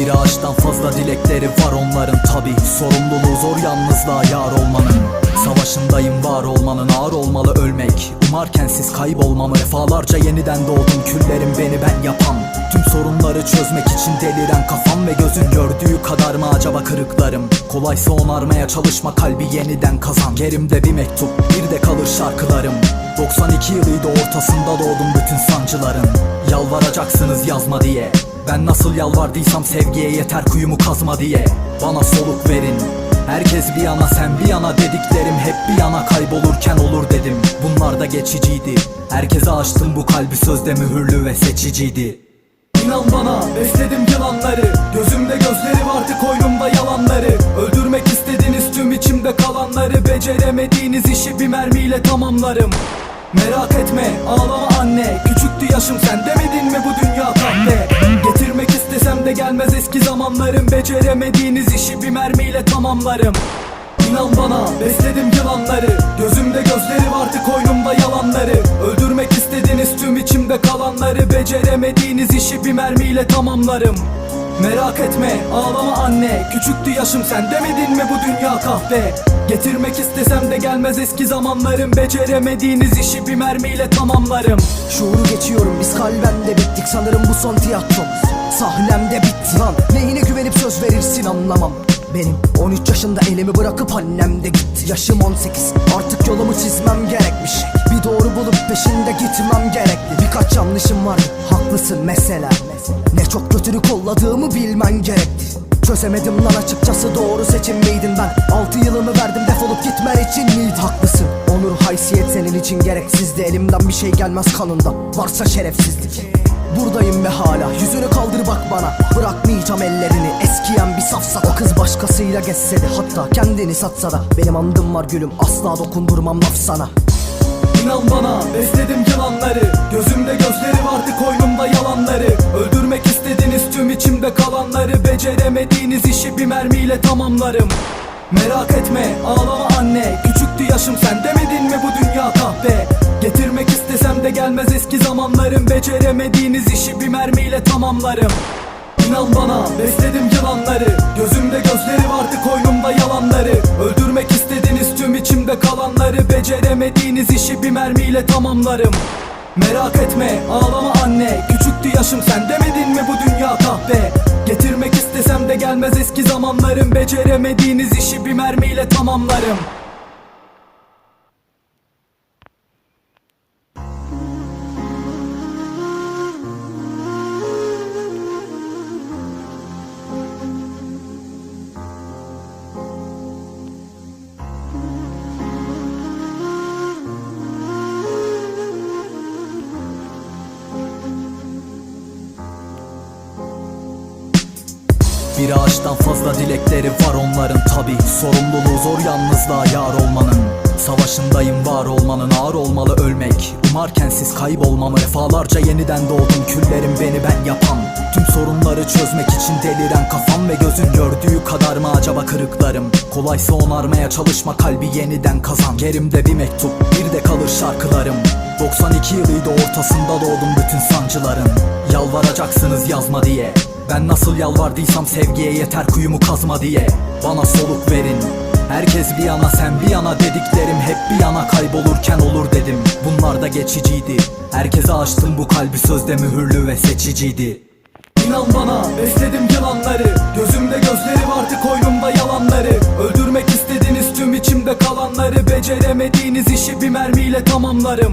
Bir ağaçtan fazla dilekleri var onların. Tabi Sorumluluğu zor yalnızlığa yar olmanın Savaşındayım var olmanın ağır olmalı ölmek. Umarken siz kaybolmamı Defalarca yeniden doğdum. Küllerim beni ben yapan. Tüm sorunları çözmek için deliren kafam ve gözün gördüğü kadar mı acaba kırıklarım? Kolaysa onarmaya çalışma kalbi yeniden kazan. Gerimde bir mektup bir de kalır şarkılarım. 92 yılıydı ortasında doğdum bütün sancıların Yalvaracaksınız yazma diye. Ben nasıl yalvardıysam sevgiye yeter kuyumu kazma diye. Bana soluk verin Herkes bir yana sen bir yana dediklerim hep bir yana kaybolurken olur dedim. Bunlar da geçiciydi. Herkese açtım bu kalbi sözde mühürlü ve seçiciydi. İnan bana besledim yılanları. Gözümde gözleri vardı koynumda yalanları. Öldürmek istediğiniz tüm içimde kalanları. Beceremediğiniz işi bir mermiyle tamamlarım. Merak etme ağlama anne. Küçüktü yaşım sen demedin mi bu dünya kahve Getirmek istesem de gelmez eski zamanlarım. Beceremediğiniz işi bir mermiyle tamamlarım. İnan bana besledim yılanları. Gözümde gözleri vardı koynumda yalanları. Öldürmek istediğiniz tüm içimde kalanları. Beceremediğiniz işi bir mermiyle tamamlarım. Merak etme ağlama anne. Küçüktü yaşım sen demedin mi bu dünya kahve Getirmek istesem de gelmez eski zamanlarım. Beceremediğiniz işi bir mermiyle tamamlarım. Şuuru geçiyorum biz kalben de bittik. Sanırım bu son tiyatromuz. Sahnemde bitti lan. Neyine güvenip söz verirsin anlamam. Benim 13 yaşında elimi bırakıp annem de gitti. Yaşım 18 artık yolumu çizmem gerekmiş. Bir doğru bulup peşinde gitmem gerekli. Birkaç yanlışım vardı haklısın mesela. Ne çok kötülük kolladığımı bilmen gerekti Çözemedim lan açıkçası doğru seçim miydin ben? 6 yılımı verdim defolup gitmen için miydi Haklısın onur haysiyet senin için gereksizdi. Elimden bir şey gelmez kanında varsa şerefsizlik. Buradayım ve hala yüzünü kaldır bak bana. Bırakmayacağım ellerini eskiyen bir safsata O kız başkasıyla geçse de hatta kendini satsa da. Benim andım var gülüm asla dokundurmam laf sana. İnan bana besledim yılanları Gözümde gözleri vardı koynumda yalanları. Öldürmek istediğiniz tüm içimde kalanları Beceremediğiniz işi bir mermiyle tamamlarım. Merak etme ağlama anne. Küçüktü yaşım sen demedin mi bu dünya kahve Getirmek istesem de gelmez eski zamanlarım. Beceremediğiniz işi bir mermiyle tamamlarım. İnan bana besledim yılanları. Gözümde gözleri vardı koynumda yalanları. Öldürmek istediğiniz tüm içimde kalanları Beceremediğiniz işi bir mermiyle tamamlarım. Merak etme ağlama anne Küçüktü yaşım sen demedin mi bu dünya kahve Getirmek istesem de gelmez eski zamanlarım. Beceremediğiniz işi bir mermiyle tamamlarım Bir ağaçtan fazla dilekleri var onların tabi Sorumluluğu zor yalnızlığa yar olmanın. Savaşındayım var olmanın ağır olmalı ölmek. Umarken siz kaybolmamı Defalarca yeniden doğdum. Küllerim beni ben yapan. Tüm sorunları çözmek için deliren kafam ve gözün gördüğü kadar mı acaba kırıklarım? Kolaysa onarmaya çalışma kalbi yeniden kazan. Gerimde bir mektup bir de kalır şarkılarım. 92 yılıydı ortasında doğdum bütün sancıların Yalvaracaksınız yazma diye ben nasıl yalvardıysam sevgiye yeter kuyumu kazma diye. Bana soluk verin. Herkes bir yana sen bir yana dediklerim hep bir yana kaybolurken olur dedim. Bunlar da geçiciydi. Herkese açtım bu kalbi sözde mühürlü ve seçiciydi. İnan bana besledim yılanları. Gözümde gözleri vardı koynumda yalanları. Öldürmek istediğiniz tüm içimde kalanları. Beceremediğiniz işi bir mermiyle tamamlarım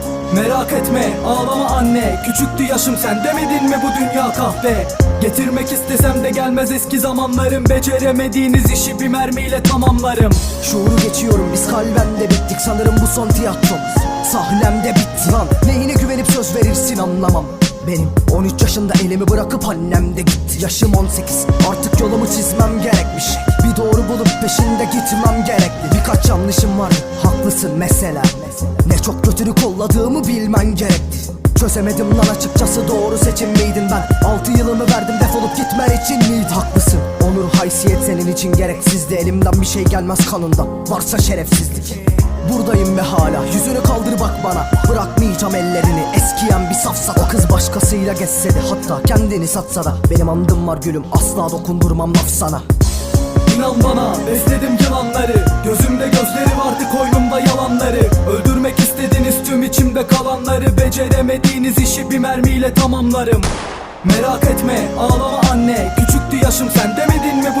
Merak etme ağlama anne. Küçüktü yaşım sen demedin mi bu dünya kahve? Getirmek istesem de gelmez eski zamanlarım. Beceremediğiniz işi bir mermiyle tamamlarım. Şuuru geçiyorum biz kalben de bittik. Sanırım bu son tiyatromuz. Sahnemde bitti lan. Neyine güvenip söz verirsin anlamam benim 13 yaşında elimi bırakıp annem de gitti. Yaşım 18 artık yolumu çizmem gerekmiş. Bir doğru bulup peşinde gitmem gerekli. Birkaç yanlışım var. Haklısın mesela. Ne çok kötülük kolladığımı bilmen gerekti. Çözemedim lan açıkçası. Doğru seçim miydin ben? Altı yılımı verdim. Defolup gitmen için miydi? Haklısın. Onur haysiyet senin için gereksizdi. Elimden bir şey gelmez kanından. Varsa şerefsizlik Buradayım ve hala. Yüzünü kaldır bak bana. Bırakmayacağım ellerini. Eskiyen bir safsata O kız başkasıyla geçse de hatta kendini satsa da. Benim andım var gülüm. Asla dokundurmam laf sana. İnan bana besledim yılanları Gözümde gözleri vardı koynumda yalanları. Öldürmek istediniz tüm içimde kalanları. Beceremediğiniz işi bir mermiyle tamamlarım. Merak etme ağlama anne. Küçüktü yaşım sen demedin mi bu